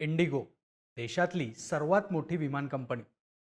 Indigo देशातली सर्वात मोठी विमान कंपनी.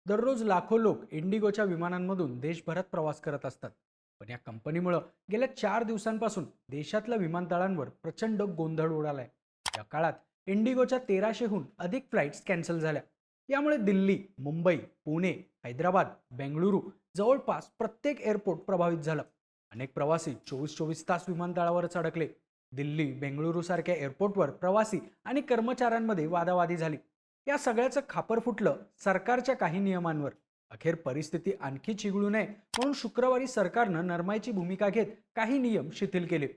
दररोज लाखो लोक इंडिगोच्या विमानांमधून देशभरात प्रवास करत असतात. पण या कंपनीमुळं गेल्या चार दिवसांपासून देशातल्या विमानतळांवर प्रचंड गोंधळ उडालाय. या काळात इंडिगोच्या तेराशेहून अधिक फ्लाईट्स कॅन्सल झाल्या. यामुळे दिल्ली मुंबई पुणे हैदराबाद बेंगळुरू जवळपास प्रत्येक एअरपोर्ट प्रभावित झालं. अनेक प्रवासी चोवीस चोवीस तास विमानतळावरच अडकले. दिल्ली बेंगळुरूसारख्या एअरपोर्टवर प्रवासी आणि कर्मचाऱ्यांमध्ये वादावादी झाली. या सगळ्याचं खापर फुटलं सरकारच्या काही नियमांवर. अखेर परिस्थिती आणखी चिघळू नये म्हणून शुक्रवारी सरकारनं नरमाईची भूमिका घेत काही नियम शिथिल केले.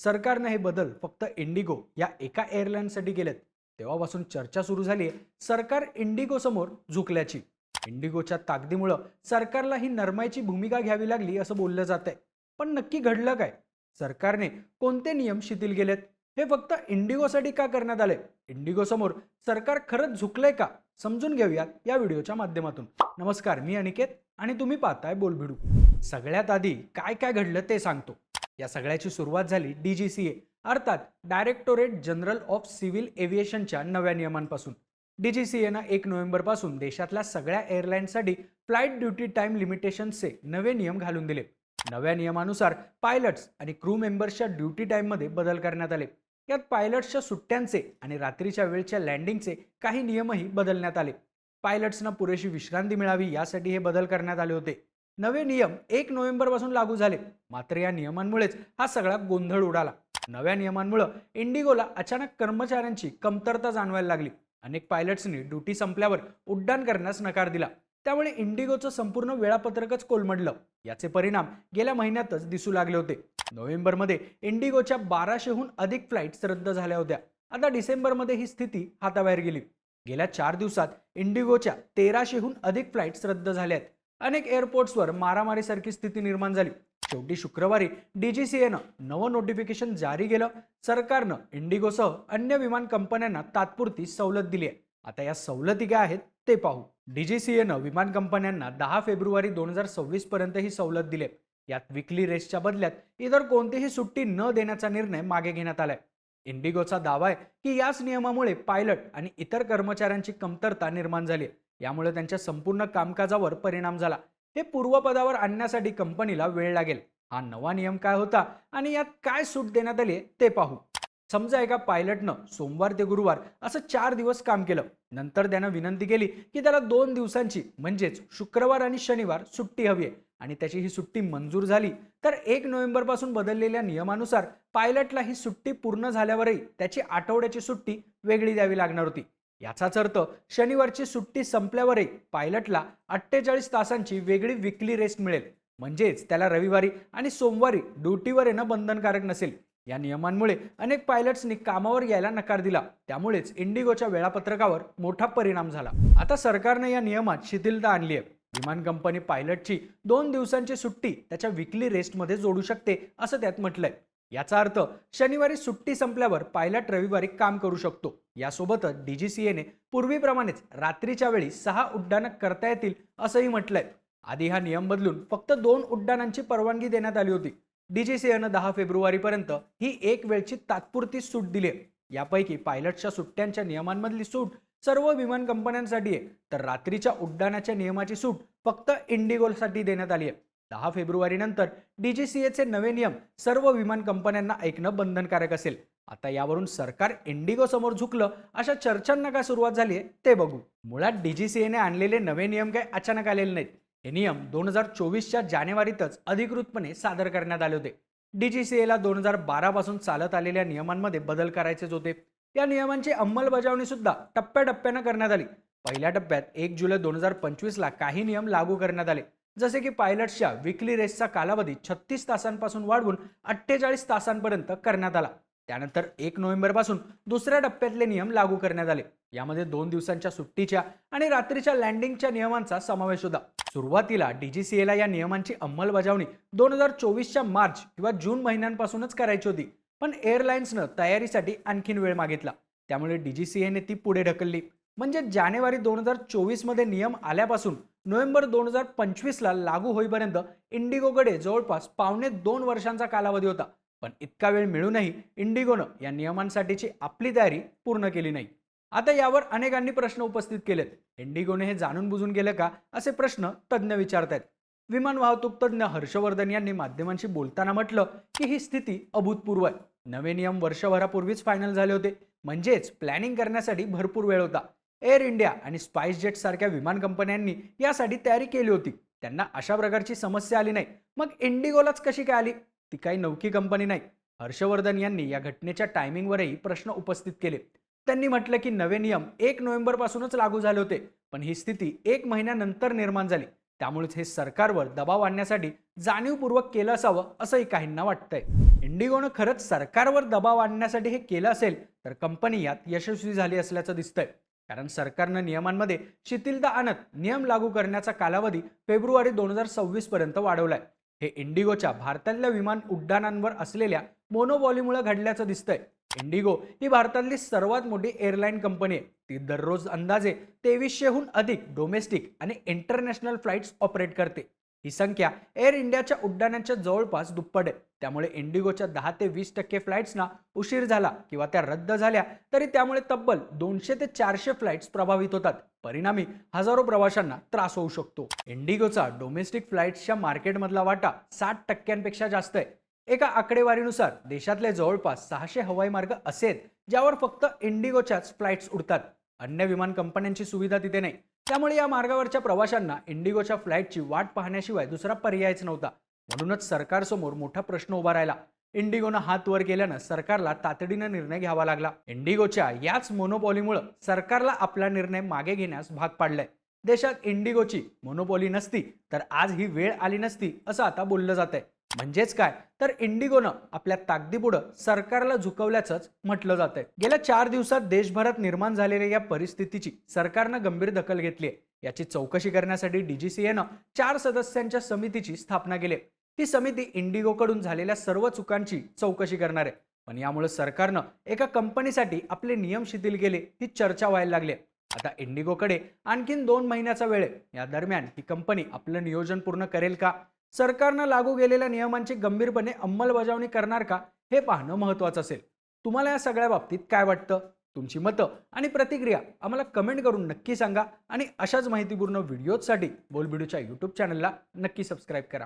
सरकारनं हे बदल फक्त इंडिगो या एका एअरलाईनसाठी केलेत. तेव्हापासून चर्चा सुरू झाली आहे सरकार इंडिगो समोर झुकल्याची. इंडिगोच्या ताकदीमुळं सरकारला ही नरमाईची भूमिका घ्यावी लागली असं बोललं जात आहे पण नक्की घडलं काय? सरकारने कोणते नियम शिथिल केलेत? हे फक्त इंडिगोसाठी का करण्यात आले? इंडिगो समोर सरकार खरंच झुकलंय का? समजून घेऊयात या व्हिडिओच्या माध्यमातून. नमस्कार मी अनिकेत आणि तुम्ही पाहताय बोलभिडू सगळ्यात आधी काय काय घडलं ते सांगतो. या सगळ्याची सुरुवात झाली डी जी सी ए अर्थात डायरेक्टोरेट जनरल ऑफ सिव्हिल एव्हिएशनच्या नव्या नियमांपासून. डी जी सी एनं एक नोव्हेंबरपासून देशातल्या सगळ्या एअरलाईन्ससाठी फ्लाईट ड्युटी टाईम लिमिटेशनचे नवे नियम घालून दिले. नव्या नियमानुसार पायलट्स आणि क्रू मेंबर्सच्या ड्युटी टाईममध्ये बदल करण्यात आले. यात पायलट्सच्या सुट्ट्यांचे आणि रात्रीच्या वेळच्या लँडिंगचे काही नियमही बदलण्यात आले. पायलट्सना पुरेशी विश्रांती मिळावी यासाठी हे बदल करण्यात आले होते. नवे नियम एक नोव्हेंबरपासून लागू झाले. मात्र या नियमांमुळेच हा सगळा गोंधळ उडाला. नव्या नियमांमुळे इंडिगोला अचानक कर्मचाऱ्यांची कमतरता जाणवायला लागली. अनेक पायलट्सनी ड्युटी संपल्यावर उड्डाण करण्यास नकार दिला. त्यामुळे इंडिगोचं संपूर्ण वेळापत्रकच कोलमडलं. याचे परिणाम गेल्या महिन्यातच दिसू लागले होते. नोव्हेंबरमध्ये इंडिगोच्या बाराशेहून अधिक फ्लाईट्स रद्द झाल्या होत्या. आता डिसेंबरमध्ये ही स्थिती हाताबाहेर गेली. गेल्या चार दिवसात इंडिगोच्या तेराशेहून अधिक फ्लाईट्स रद्द झाल्या आहेत अनेक एअरपोर्ट्सवर मारामारीसारखी स्थिती निर्माण झाली. शेवटी शुक्रवारी डीजीसीएनं नवं नोटिफिकेशन जारी केलं. सरकारनं इंडिगोसह अन्य विमान कंपन्यांना तात्पुरती सवलत दिली आहे. आता या सवलती काय आहेत ते पाहू. डीजीसीएनं विमान कंपन्यांना दहा फेब्रुवारी दोन हजार सव्वीस पर्यंत ही सवलत दिली. यात विकली रेसच्या बदल्यात इतर कोणतीही सुट्टी न देण्याचा निर्णय मागे घेण्यात आलाय. इंडिगोचा दावा आहे की याच नियमामुळे पायलट आणि इतर कर्मचाऱ्यांची कमतरता निर्माण झाली यामुळे त्यांच्या संपूर्ण कामकाजावर परिणाम झाला. हे पूर्वपदावर आणण्यासाठी कंपनीला वेळ लागेल. हा नवा नियम काय होता आणि यात काय सूट देण्यात आली ते पाहू. समजा एका पायलटनं सोमवार ते गुरुवार असं चार दिवस काम केलं. नंतर त्यानं विनंती केली की त्याला दोन दिवसांची म्हणजेच शुक्रवार आणि शनिवार सुट्टी हवी आहे. आणि त्याची ही सुट्टी मंजूर झाली. तर एक नोव्हेंबरपासून बदललेल्या नियमानुसार पायलटला ही सुट्टी पूर्ण झाल्यावरही त्याची आठवड्याची सुट्टी वेगळी द्यावी लागणार होती. याचाच अर्थ शनिवारची सुट्टी संपल्यावरही पायलटला अठ्ठेचाळीस तासांची वेगळी विकली रेस्ट मिळेल. म्हणजेच त्याला रविवारी आणि सोमवारी ड्युटीवर येणं बंधनकारक नसेल. या नियमांमुळे अनेक पायलट्सनी कामावर यायला नकार दिला. त्यामुळेच इंडिगोच्या वेळापत्रकावर मोठा परिणाम झाला. आता सरकारने या नियमात शिथिलता आणली आहे विमान कंपनी पायलटची दोन दिवसांची सुट्टी त्याच्या विकली रेस्टमध्ये जोडू शकते असं त्यात म्हटलंय. याचा अर्थ शनिवारी सुट्टी संपल्यावर पायलट रविवारी काम करू शकतो. यासोबतच डीजीसीएने पूर्वीप्रमाणेच रात्रीच्या वेळी सहा उड्डाणं करता येतील असंही म्हटलंय. आधी हा नियम बदलून फक्त दोन उड्डाणांची परवानगी देण्यात आली होती. डीजीसीएनं दहा फेब्रुवारीपर्यंत ही एक वेळची तात्पुरती सूट दिली आहे. यापैकी पायलटच्या सुट्ट्यांच्या नियमांमधली सूट सर्व विमान कंपन्यांसाठी आहे. तर रात्रीच्या उड्डाणाच्या नियमाची सूट फक्त इंडिगोसाठी देण्यात आली आहे. दहा फेब्रुवारी नंतर डीजीसीएचे नवे नियम सर्व विमान कंपन्यांना ऐकणं बंधनकारक असेल. आता यावरून सरकार इंडिगो समोर झुकलं अशा चर्चांना काय सुरुवात झाली आहे ते बघू. मुळात डीजीसीएने आणलेले नवे नियम काय अचानक आलेले नाहीत. हे नियम दोन हजार चोवीसच्या जानेवारीतच अधिकृतपणे सादर करण्यात आले होते. डीजीसीएला दोन हजार बारापासून चालत आलेल्या नियमांमध्ये बदल करायचेच होते. या नियमांची अंमलबजावणी सुद्धा टप्प्याटप्प्यानं करण्यात आली. पहिल्या टप्प्यात एक जुलै दोन हजार पंचवीसला काही नियम लागू करण्यात आले. जसे की पायलट्सच्या विकली रेसचा कालावधी छत्तीस तासांपासून वाढवून अठ्ठेचाळीस तासांपर्यंत करण्यात आला. त्यानंतर एक नोव्हेंबरपासून दुसऱ्या टप्प्यातले नियम लागू करण्यात आले. यामध्ये दोन दिवसांच्या सुट्टीच्या आणि रात्रीच्या लँडिंगच्या नियमांचा समावेश होता. सुरुवातीला डीजीसीएला या नियमांची अंमलबजावणी दोन हजार चोवीसच्या मार्च किंवा जून महिन्यांपासूनच करायची होती. पण एअरलाइन्सनं तयारीसाठी आणखीन वेळ मागितला. त्यामुळे डीजीसीएने ती पुढे ढकलली. म्हणजे जानेवारी दोन हजार चोवीसमध्ये नियम आल्यापासून नोव्हेंबर दोन हजार पंचवीसला लागू होईपर्यंत इंडिगोकडे जवळपास पावणे दोन वर्षांचा कालावधी होता. पण इतका वेळ मिळूनही इंडिगोनं या नियमांसाठीची आपली तयारी पूर्ण केली नाही. आता यावर अनेकांनी प्रश्न उपस्थित केलेत. इंडिगोने हे जाणून बुजून गेलं का? असे प्रश्न तज्ज्ञ विचारतायत. विमान वाहतूक तज्ज्ञ हर्षवर्धन यांनी माध्यमांशी बोलताना म्हटलं की ही स्थिती अभूतपूर्व आहे. नवे नियम वर्षभरापूर्वीच फायनल झाले होते. म्हणजेच प्लॅनिंग करण्यासाठी भरपूर वेळ होता. एअर इंडिया आणि स्पाइस जेट सारख्या विमान कंपन्यांनी यासाठी तयारी केली होती. त्यांना अशा प्रकारची समस्या आली नाही. मग इंडिगोलाच कशी काय आली? ती काही नौकी कंपनी नाही. हर्षवर्धन यांनी या घटनेच्या टायमिंगवरही प्रश्न उपस्थित केले. त्यांनी म्हटलं की नवे नियम एक नोव्हेंबरपासूनच लागू झाले होते पण ही स्थिती एक महिन्यानंतर निर्माण झाली. त्यामुळेच हे सरकारवर दबाव आणण्यासाठी जाणीवपूर्वक केलं असावं असंही काहींना वाटतंय. इंडिगोनं खरंच सरकारवर दबाव आणण्यासाठी हे केलं असेल तर कंपनी यात यशस्वी झाली असल्याचं दिसतंय. कारण सरकारनं नियमांमध्ये शिथिलता आणत नियम लागू करण्याचा कालावधी फेब्रुवारी दोन हजार सव्वीस पर्यंत वाढवलाय. हे इंडिगोच्या भारतातल्या विमान उड्डाणांवर असलेल्या मोनोबॉलीमुळे घडल्याचं दिसतंय. इंडिगो ही भारतातली सर्वात मोठी एअरलाईन कंपनी आहे. ती दररोज अंदाजे तेवीसशेहून अधिक डोमेस्टिक आणि इंटरनॅशनल फ्लाईट्स ऑपरेट करते. ही संख्या एअर इंडियाच्या उड्डाणांच्या जवळपास दुप्पट आहे. त्यामुळे इंडिगोच्या दहा ते वीस टक्के फ्लाईट्सना उशीर झाला किंवा त्या रद्द झाल्या तरी त्यामुळे तब्बल दोनशे ते चारशे फ्लाईट्स प्रभावित होतात. परिणामी हजारो प्रवाशांना त्रास होऊ शकतो. इंडिगोचा डोमेस्टिक फ्लाईट्सच्या मार्केटमधला वाटा साठ टक्क्यांपेक्षा जास्त आहे. एका आकडेवारीनुसार देशातले जवळपास सहाशे हवाई मार्ग असेत ज्यावर फक्त इंडिगोच्याच फ्लाईट्स उडतात. अन्य विमान कंपन्यांची सुविधा तिथे नाही. त्यामुळे या मार्गावरच्या प्रवाशांना इंडिगोच्या फ्लाईटची वाट पाहण्याशिवाय दुसरा पर्यायच नव्हता. म्हणूनच सरकारसमोर मोठा प्रश्न उभा राहिला. इंडिगोनं हात वर केल्यानं सरकारला तातडीनं निर्णय घ्यावा लागला. इंडिगोच्या याच मोनोपॉलीमुळे सरकारला आपला निर्णय मागे घेण्यास भाग पाडलाय. देशात इंडिगोची मोनोपॉली नसती तर आज ही वेळ आली नसती असं आता बोललं जात आहे म्हणजेच काय? तर इंडिगोनं आपल्या ताकदीपुढं सरकारला झुकवल्याचंच म्हटलं जात आहे गेल्या चार दिवसात देशभरात निर्माण झालेल्या या परिस्थितीची सरकारनं गंभीर दखल घेतली आहे. याची चौकशी करण्यासाठी डीजीसीएनं चार सदस्यांच्या समितीची स्थापना केली आहे. ही समिती इंडिगोकडून झालेल्या सर्व चुकांची चौकशी करणार आहे. पण यामुळे सरकारनं एका कंपनीसाठी आपले नियम शिथिल केले ही चर्चा व्हायला लागली आता इंडिगोकडे आणखीन दोन महिन्याचा वेळ आहे. या दरम्यान ही कंपनी आपलं नियोजन पूर्ण करेल का? सरकारनं लागू केलेल्या नियमांची गंभीरपणे अंमलबजावणी करणार का हे पाहणं महत्त्वाचं असेल. तुम्हाला या सगळ्या बाबतीत काय वाटतं? तुमची मतं आणि प्रतिक्रिया आम्हाला कमेंट करून नक्की सांगा आणि अशाच माहितीपूर्ण व्हिडिओजसाठी बोलबिडूच्या यूट्यूब चॅनलला नक्की सबस्क्राईब करा.